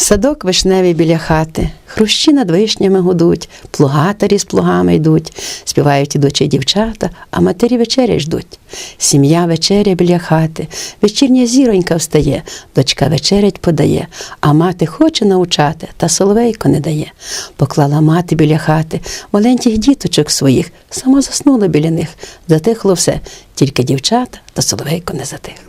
Садок вишневий біля хати, хрущі над вишнями гудуть, плугатарі з плугами йдуть, співають ідучі дівчата, а матері вечеря ждуть. Сім'я вечеря біля хати, вечірня зіронька встає, дочка вечерять подає, а мати хоче научати, та соловейко не дає. Поклала мати біля хати. Маленьких діточок своїх, сама заснула біля них, затихло все, тільки дівчата та соловейко не затихло.